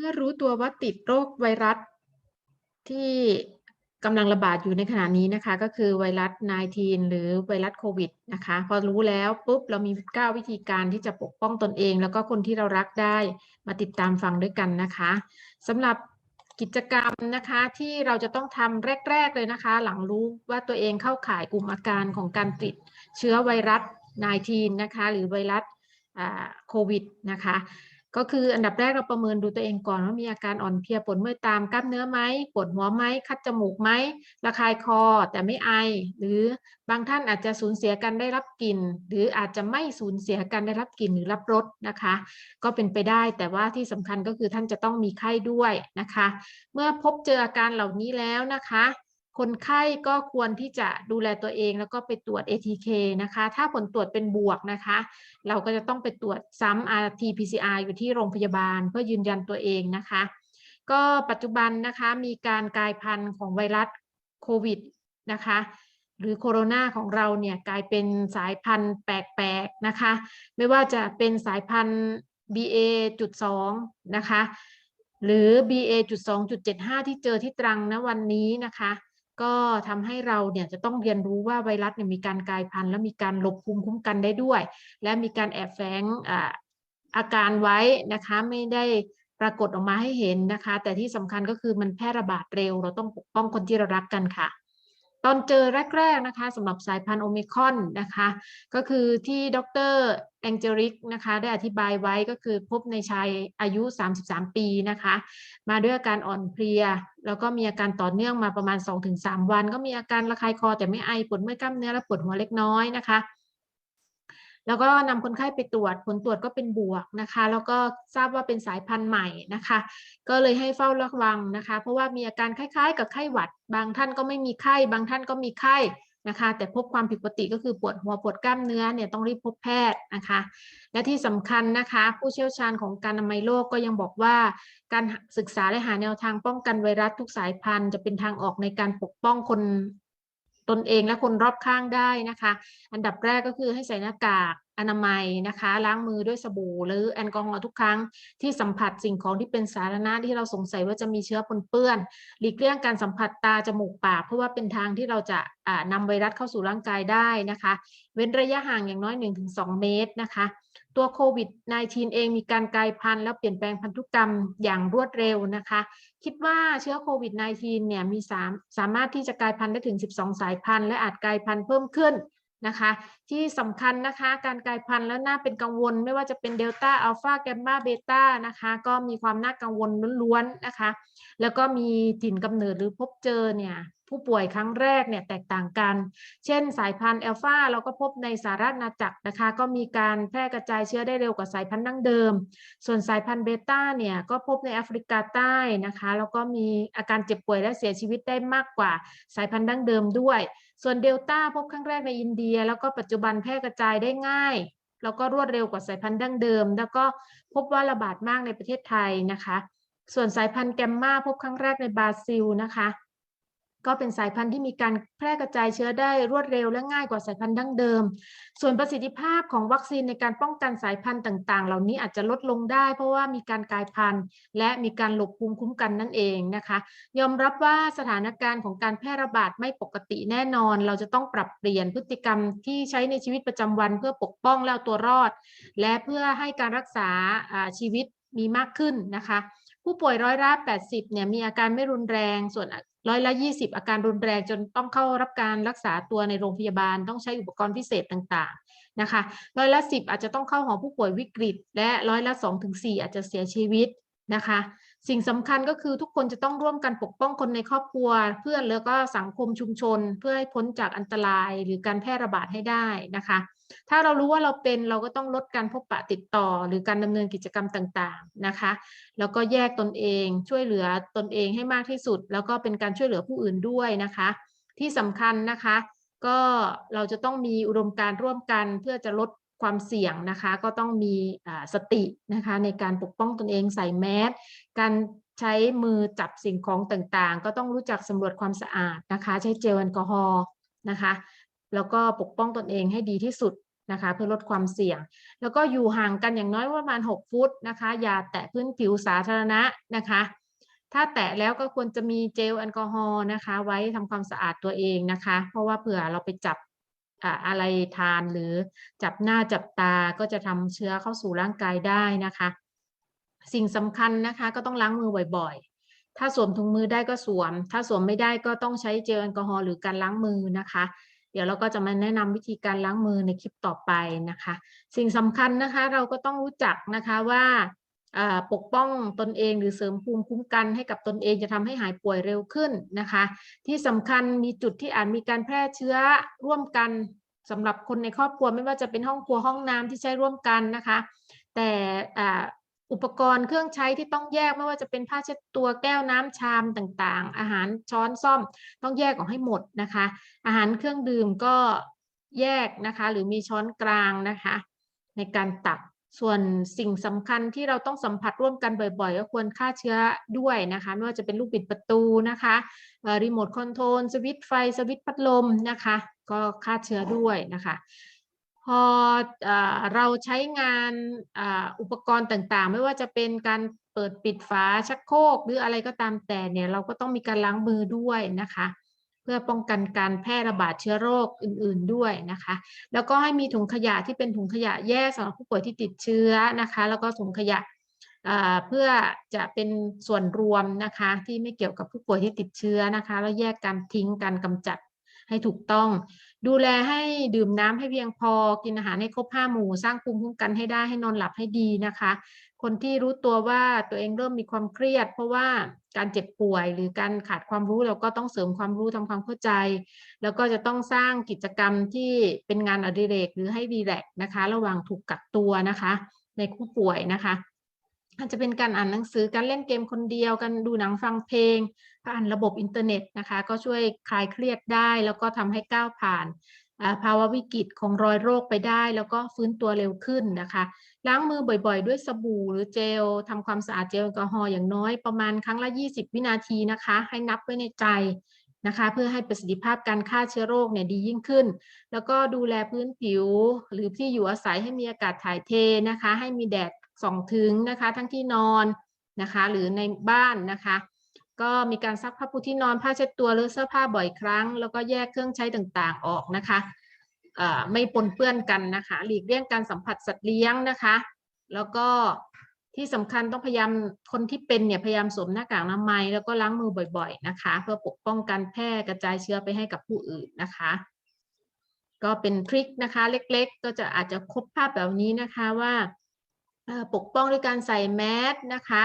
เมื่อรู้ตัวว่าติดโรคไวรัส ที่กำลังระบาดอยู่ในขณะนี้นะคะ ก็คือไวรัส 19 หรือไวรัสโควิดนะคะ พอรู้แล้วปุ๊บเรามี 9 วิธีการที่จะปกป้องตนเอง แล้วก็คนที่เรารักได้มาติดตามฟังด้วยกันนะคะสำหรับกิจกรรมนะคะที่เราจะต้องทำแรก ๆ เลยนะคะ หลังรู้ว่าตัวเองเข้าข่ายกลุ่มอาการของการติดเชื้อไวรัส 19 นะคะ หรือไวรัสโควิดนะคะ ก็คืออันดับแรกเราประเมินดูตัวเองก่อนว่ามีอาการอ่อนเพลียปวดเมื่อยตามกล้ามเนื้อไหมปวดหัวไหมคัดจมูกไหมระคายคอแต่ไม่ไอ หรือบางท่านอาจจะสูญเสียการได้รับกลิ่น หรืออาจจะไม่สูญเสียการได้รับกลิ่นหรือรับรสนะคะ ก็เป็นไปได้แต่ว่าที่สำคัญก็คือท่านจะต้องมีไข้ด้วยนะคะ เมื่อพบเจออาการเหล่านี้แล้วนะคะ คนไข้ก็ควรที่จะดูแลตัวเองแล้วก็ไปตรวจ ATK นะคะ ถ้าผลตรวจเป็นบวกนะคะ เราก็จะต้องไปตรวจซ้ำ RT-PCR อยู่ที่โรงพยาบาล เพื่อยืนยันตัวเองนะคะ ก็ปัจจุบันนะคะมีการกลายพันธุ์ของไวรัสโควิดนะคะหรือโคโรนาของเราเนี่ยกลายเป็นสายพันธุ์แปลกๆนะคะ ไม่ว่าจะเป็นสายพันธุ์ BA.2 นะคะ หรือ BA.2.75 ที่เจอที่ตรังนะวันนี้นะคะ ก็ทำให้เราเนี่ยจะต้องเรียนรู้ว่าไวรัสเนี่ยมีการกลายพันธุ์และมีการหลบภูมิคุ้มกันได้ด้วย และมีการแอบแฝงอาการไว้นะคะไม่ได้ปรากฏออกมาให้เห็นนะคะ แต่ที่สำคัญก็คือมันแพร่ระบาดเร็ว เราต้องปกป้องคนที่เรารักกันค่ะ ตอนเจอแรก ๆนะคะสำหรับสายพันธุ์โอมิคอนนะคะ ก็คือที่ดรแองเจริกนะคะได้อธิบายไว้ก็คือพบในชายอายุ 33 ปีนะคะ มาด้วยอาการอ่อนเพลีย แล้วก็มีอาการต่อเนื่องมาประมาณ 2-3 วัน ก็มีอาการระคายคอแต่ไม่ไอปวดเมื่อยกล้ามเนื้อและปวดหัวเล็กน้อยนะคะ แล้วก็นำคนไข้ไปตรวจ ผลตรวจก็เป็นบวกนะคะ แล้วก็ทราบว่าเป็นสายพันธุ์ใหม่นะคะ ก็เลยให้เฝ้าระวังนะคะ เพราะว่ามีอาการคล้ายๆ กับไข้หวัด บางท่านก็ไม่มีไข้ บางท่านก็มีไข้นะคะ แต่พบความผิดปกติก็คือปวดหัวปวดกล้ามเนื้อเนี่ยต้องรีบพบแพทย์นะคะ และที่สำคัญนะคะ ผู้เชี่ยวชาญของการอนามัยโลกก็ยังบอกว่า การศึกษาและหาแนวทางป้องกันไวรัสทุกสายพันธุ์ จะเป็นทางออกในการปกป้องคน ตนเองและคนรอบข้างได้นะคะ อันดับแรกก็คือให้ใส่หน้ากาก อนามัยนะคะ ล้างมือด้วยสบู่หรือแอลกอฮอล์ทุกครั้งที่สัมผัสสิ่งของที่เป็นสาธารณะที่เราสงสัยว่าจะมีเชื้อปนเปื้อน หลีกเลี่ยงการสัมผัสตาจมูกปาก เพราะว่าเป็นทางที่เราจะนำไวรัสเข้าสู่ร่างกายได้นะคะ เว้นระยะห่างอย่างน้อย 1-2 เมตรนะคะ ตัวโควิด -19 เองมีการกลายพันธุ์และเปลี่ยนแปลงพันธุกรรมอย่างรวดเร็วนะคะ คิดว่าเชื้อโควิด -19 เนี่ยมีสามสามารถที่จะกลายพันธุ์ได้ถึง 12 สายพันธุ์และอาจกลายพันธุ์เพิ่มขึ้น นะคะ ที่สำคัญนะคะการกลายพันธุ์แล้วน่าเป็นกังวล ไม่ว่าจะเป็นเดลต้าอัลฟาแกมมาเบต้านะคะก็มีความน่ากังวลล้วนๆนะคะ แล้วก็มีถิ่นกำเนิดหรือพบเจอเนี่ย ผู้ป่วยครั้งแรกเนี่ยแตกต่างกัน เช่น สายพันธุ์อัลฟาเราก็พบในสหรัฐอาณาจักรนะคะ ก็มีการแพร่กระจายเชื้อได้เร็วกว่าสายพันธุ์ดั้งเดิม ส่วนสายพันธุ์เบต้าเนี่ยก็พบในแอฟริกาใต้นะคะ แล้วก็มีอาการเจ็บป่วยและเสียชีวิตได้มากกว่าสายพันธุ์ดั้งเดิมด้วย ส่วนเดลต้าพบครั้งแรกในอินเดีย แล้วก็ปัจจุบันแพร่กระจายได้ง่ายแล้วก็รวดเร็วกว่าสายพันธุ์ดั้งเดิม แล้วก็พบว่าระบาดมากในประเทศไทยนะคะ ส่วนสายพันธุ์แกมมาพบครั้งแรกในบราซิลนะคะ ก็เป็นสายพันธุ์ที่มีการแพร่กระจายเชื้อได้รวดเร็วและง่ายกว่าสายพันธุ์ดั้งเดิม ส่วนประสิทธิภาพของวัคซีนในการป้องกันสายพันธุ์ต่าง ๆ เหล่านี้อาจจะลดลงได้ เพราะว่ามีการกลายพันธุ์ และมีการหลบภูมิคุ้มกันนั่นเองนะคะ ยอมรับว่าสถานการณ์ของการแพร่ระบาดไม่ปกติแน่นอน เราจะต้องปรับเปลี่ยนพฤติกรรมที่ใช้ในชีวิตประจำวัน เพื่อปกป้องและเอาตัวรอด และเพื่อให้การรักษาชีวิตมีมากขึ้นนะคะ ผู้ป่วยร้อยละ 80 เนี่ยมีอาการไม่รุนแรง ส่วนร้อยละ 20 อาการรุนแรงจนต้องเข้ารับการรักษาตัวในโรงพยาบาล ต้องใช้อุปกรณ์พิเศษต่างๆนะคะ ร้อยละ 10 อาจจะต้องเข้าหอผู้ป่วยวิกฤต และร้อยละ2ถึง4อาจจะเสียชีวิตนะคะ สิ่งสำคัญก็คือทุกคนจะต้องร่วมกันปกป้องคนในครอบครัว เพื่อนแล้วก็สังคมชุมชน เพื่อให้พ้นจากอันตรายหรือการแพร่ระบาดให้ได้นะคะ ถ้าเรารู้ว่าเราเป็นเราก็ต้องลดการพบปะติดต่อ หรือการดำเนินกิจกรรมต่างๆนะคะ แล้วก็แยกตนเองช่วยเหลือตนเองให้มากที่สุด แล้วก็เป็นการช่วยเหลือผู้อื่นด้วยนะคะ ที่สำคัญนะคะ ก็เราจะต้องมีอุดมการร่วมกันเพื่อจะลด ความเสี่ยงนะคะก็ต้องมีสตินะคะในการปกป้องตนเองใส่แมสการใช้มือจับสิ่งของต่างๆ ก็ต้องรู้จักสำรวจความสะอาดนะคะ ใช้เจลแอลกอฮอล์นะคะแล้วก็ปกป้องตนเองให้ดีที่สุดนะคะเพื่อลดความเสี่ยง แล้วก็อยู่ห่างกันอย่างน้อยประมาณ 6 ฟุตนะคะอย่าแตะพื้นผิวสาธารณะนะคะ ถ้าแตะแล้วก็ควรจะมีเจลแอลกอฮอล์นะคะ ไว้ทำความสะอาดตัวเองนะคะ เพราะว่าเผื่อเราไปจับ อ่าอะไรทานหรือจับหน้าจับตาก็จะทำเชื้อเข้าสู่ร่างกายได้นะคะ สิ่งสำคัญนะคะก็ต้องล้างมือบ่อยๆ ถ้าสวมถุงมือได้ก็สวม ถ้าสวมไม่ได้ก็ต้องใช้เจลแอลกอฮอล์หรือการล้างมือนะคะ เดี๋ยวเราก็จะมาแนะนำวิธีการล้างมือในคลิปต่อไปนะคะ สิ่งสำคัญนะคะเราก็ต้องรู้จักนะคะว่าอ่า ปกป้องตนเองหรือเสริมภูมิคุ้มกันให้กับตนเองจะทำให้หายป่วยเร็วขึ้นนะคะ ที่สำคัญมีจุดที่อาจมีการแพร่เชื้อร่วมกันสำหรับคนในครอบครัวไม่ว่าจะเป็นห้องครัวห้องน้ำที่ใช้ร่วมกันนะคะ แต่อุปกรณ์เครื่องใช้ที่ต้องแยกไม่ว่าจะเป็นผ้าเช็ดตัวแก้วน้ำชามต่างๆ อาหารช้อนซ่อมต้องแยกออกให้หมดนะคะ อาหารเครื่องดื่มก็แยกนะคะ หรือมีช้อนกลางนะคะ ในการตัก ส่วนสิ่งสำคัญที่เราต้องสัมผัสร่วมกันบ่อยๆ ก็ควรฆ่าเชื้อด้วยนะคะ ไม่ว่าจะเป็นลูกบิดประตูนะคะรีโมทคอนโทรลสวิตช์ไฟสวิตช์พัดลมนะคะ ก็ฆ่าเชื้อด้วยนะคะ พอเอเราใช้งานอ,อุปกรณ์ต่างๆ ไม่ว่าจะเป็นการเปิดปิดฝาชักโครกหรืออะไรก็ตามแต่เนี่ยเราก็ต้องมีการล้างมือด้วยนะคะ พื่อป้องกันการแพร่ระบาดเชื้อโรคอื่น ๆด้วยนะคะ แล้วก็ให้มีถุงขยะที่เป็นถุงขยะแยกสำหรับผู้ป่วยที่ติดเชื้อนะคะ แล้วก็ถุงขยะเพื่อจะเป็นส่วนรวมนะคะ ที่ไม่เกี่ยวกับผู้ป่วยที่ติดเชื้อนะคะ แล้วแยกการทิ้งการกำจัดให้ถูกต้อง ดูแลให้ดื่มน้ำให้เพียงพอ กินอาหารให้ครบห้าหมู่ สร้างภูมิคุ้มกันให้ได้ให้นอนหลับให้ดีนะคะ คนที่รู้ตัวว่าตัวเองเริ่มมีความเครียด เพราะว่าการเจ็บป่วยหรือการขาดความรู้เราก็ต้องเสริมความรู้ทำความเข้าใจ แล้วก็จะต้องสร้างกิจกรรมที่เป็นงานอดิเรกหรือให้ดีแลกนะคะ ระหว่างถูกกักตัวนะคะ ในผู้ป่วยนะคะอาจจะเป็นการอ่านหนังสือการเล่นเกมคนเดียวการดูหนังฟังเพลงผ่านระบบอินเทอร์เน็ตนะคะ ก็ช่วยคลายเครียดได้ แล้วก็ทำให้ก้าวผ่าน ภาวะวิกฤตของรอยโรคไปได้ แล้วก็ฟื้นตัวเร็วขึ้นนะคะ ล้างมือบ่อยๆ ด้วยสบู่หรือเจลทำความสะอาดเจลแอลกอฮอล์อย่างน้อยประมาณครั้งละ 20 วินาทีนะคะ ให้นับไว้ในใจนะคะ เพื่อให้ประสิทธิภาพการฆ่าเชื้อโรคเนี่ยดียิ่งขึ้น แล้วก็ดูแลพื้นผิว หรือที่อยู่อาศัยให้มีอากาศถ่ายเทนะคะ ให้มีแดดส่องถึงนะคะ ทั้งที่นอนนะคะ หรือในบ้านนะคะ ก็มีการซักผ้าปูที่นอนผ้าเช็ดตัวหรือเสื้อผ้าบ่อยครั้ง แล้วก็แยกเครื่องใช้ต่างๆออกนะคะไม่ปนเปื้อนกันนะคะ หลีกเลี่ยงการสัมผัสสัตว์เลี้ยงนะคะ แล้วก็ที่สำคัญต้องพยายามคนที่เป็นเนี่ยพยายามสวมหน้ากากอนามัยแล้วก็ล้างมือบ่อย ๆนะคะ เพื่อปกป้องการแพร่กระจายเชื้อไปให้กับผู้อื่นนะคะ ก็เป็นทริคนะคะ เล็กๆ ก็จะอาจจะครบภาพแบบนี้นะคะว่าปกป้องด้วยการใส่แมสนะคะ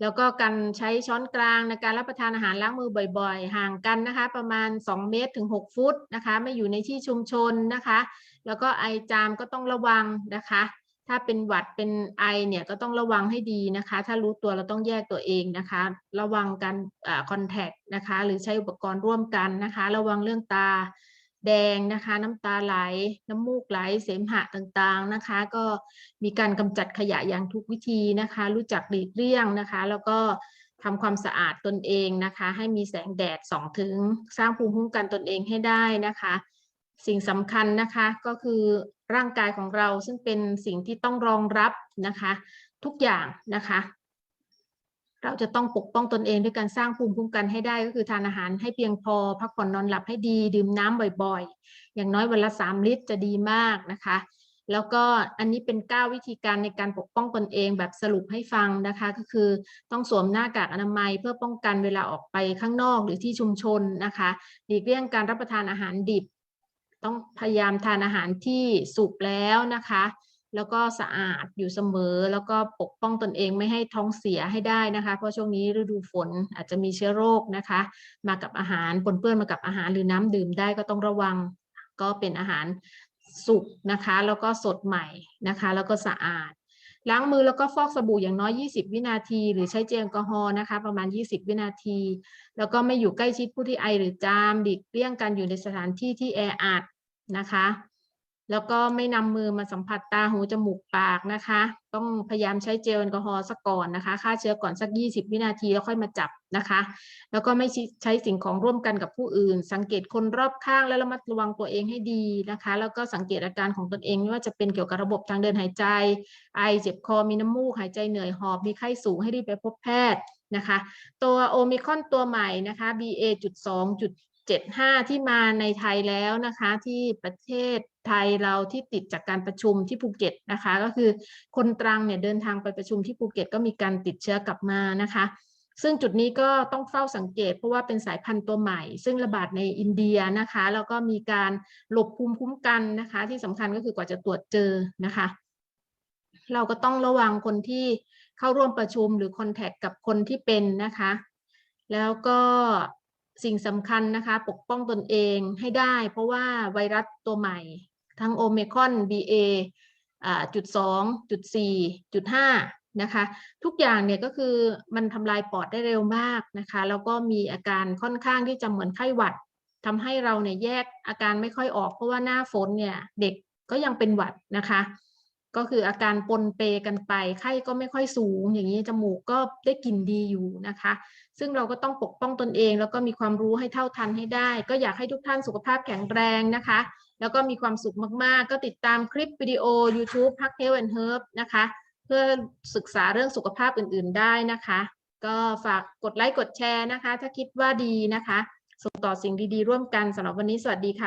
แล้วก็การใช้ช้อนกลางในการรับประทานอาหารล้างมือบ่อยๆ ห่างกันนะคะ ประมาณ 2 เมตรถึง 6 ฟุตนะคะ ไม่อยู่ในที่ชุมชนนะคะ แล้วก็ไอจามก็ต้องระวังนะคะ ถ้าเป็นหวัดเป็นไอเนี่ยก็ต้องระวังให้ดีนะคะ ถ้ารู้ตัวเราต้องแยกตัวเองนะคะ ระวังการคอนแทคนะคะ หรือใช้อุปกรณ์ร่วมกันนะคะ ระวังเรื่องตา แดงนะคะ น้ำตาไหล น้ำมูกไหล เสมหะต่างๆนะคะ ก็มีการกำจัดขยะอย่างทุกวิธีนะคะ รู้จักหลีกเลี่ยงนะคะ แล้วก็ทำความสะอาดตนเองนะคะ ให้มีแสงแดดส่องถึงสร้างภูมิคุ้มกันตนเองให้ได้นะคะ สิ่งสำคัญนะคะก็คือร่างกายของเราซึ่งเป็นสิ่งที่ต้องรองรับนะคะ ทุกอย่างนะคะ เราจะต้องปกป้องตนเองด้วยการสร้างภูมิคุ้มกันให้ได้ก็คือทานอาหารให้เพียงพอ พักผ่อนนอนหลับให้ดี ดื่มน้ำบ่อยๆ อย่างน้อยวันละ 3 ลิตรจะดีมากนะคะ แล้วก็อันนี้เป็น 9 วิธีการในการปกป้องตนเองแบบสรุปให้ฟังนะคะ ก็คือต้องสวมหน้ากากอนามัยเพื่อป้องกันเวลาออกไปข้างนอกหรือที่ชุมชนนะคะหลีกเลี่ยงการรับประทานอาหารดิบ ต้องพยายามทานอาหารที่สุกแล้วนะคะ แล้วก็สะอาดอยู่เสมอ แล้วก็ปกป้องตนเองไม่ให้ท้องเสียให้ได้นะคะ เพราะช่วงนี้ฤดูฝนอาจจะมีเชื้อโรคนะคะ มากับอาหารปนเปื้อนมากับอาหารหรือน้ำดื่มได้ก็ต้องระวังก็เป็นอาหารสุกนะคะ แล้วก็สดใหม่นะคะ แล้วก็สะอาดล้างมือแล้วก็ฟอกสบู่อย่างน้อย 20 วินาที หรือใช้เจลแอลกอฮอล์นะคะ ประมาณ 20 วินาที แล้วก็ไม่อยู่ใกล้ชิดผู้ที่ไอหรือจามหลีกเลี่ยงการอยู่ในสถานที่ที่แออัดนะคะ แล้วก็ไม่นำมือมาสัมผัสตาหูจมูกปากนะคะ ต้องพยายามใช้เจลแอลกอฮอล์สักก่อนนะคะฆ่าเชื้อก่อนสัก 20 วินาทีแล้วค่อยมาจับนะคะ แล้วก็ไม่ใช้สิ่งของร่วมกันกับผู้อื่น สังเกตคนรอบข้างและระมัดระวังตัวเองให้ดีนะคะ แล้วก็สังเกตอาการของตนเองไม่ว่าจะเป็นเกี่ยวกับระบบทางเดินหายใจ ไอเจ็บคอมีน้ำมูกหายใจเหนื่อยหอบมีไข้สูงให้รีบไปพบแพทย์นะคะ ตัวโอมิคอนตัวใหม่นะคะ BA.2.75 ที่มาในไทยแล้วนะคะที่ประเทศ ไทยเราที่ติดจากการประชุมที่ภูเก็ตนะคะ ก็คือคนตรังเนี่ยเดินทางไปประชุมที่ภูเก็ตก็มีการติดเชื้อกลับมานะคะ ซึ่งจุดนี้ก็ต้องเฝ้าสังเกต เพราะว่าเป็นสายพันธุ์ตัวใหม่ ซึ่งระบาดในอินเดียนะคะ แล้วก็มีการหลบภูมิคุ้มกันนะคะ ที่สำคัญก็คือกว่าจะตรวจเจอนะคะ เราก็ต้องระวังคนที่เข้าร่วมประชุมหรือคอนแทคกับคนที่เป็นนะคะ แล้วก็สิ่งสำคัญนะคะ ปกป้องตนเองให้ได้ เพราะว่าไวรัสตัวใหม่ ทั้งโอเมคอน BA อ่าจุดสองจุดสี่จุดห้านะคะทุกอย่างเนี่ยก็คือมันทำลายปอดได้เร็วมากนะคะแล้วก็มีอาการค่อนข้างที่จะเหมือนไข้หวัดทำให้เราเนี่ยแยกอาการไม่ค่อยออกเพราะว่าหน้าฝนเนี่ยเด็กก็ยังเป็นหวัดนะคะ ก็คืออาการปนเปกันไปไข้ก็ไม่ค่อยสูง อย่างนี้จมูกก็ได้กลิ่นดีอยู่นะคะ ซึ่งเราก็ต้องปกป้องตนเอง แล้วก็มีความรู้ให้เท่าทันให้ได้ ก็อยากให้ทุกท่านสุขภาพแข็งแรงนะคะ แล้วก็มีความสุขมาก ๆ ก็ติดตามคลิปวิดีโอ YouTube พักเทวันเฮิร์บนะคะ เพื่อศึกษาเรื่องสุขภาพอื่น ๆ ได้นะคะ ก็ฝากกดไลค์กดแชร์นะคะ ถ้าคิดว่าดีนะคะ ส่งต่อสิ่งดี ๆ ร่วมกันสำหรับวันนี้สวัสดีค่ะ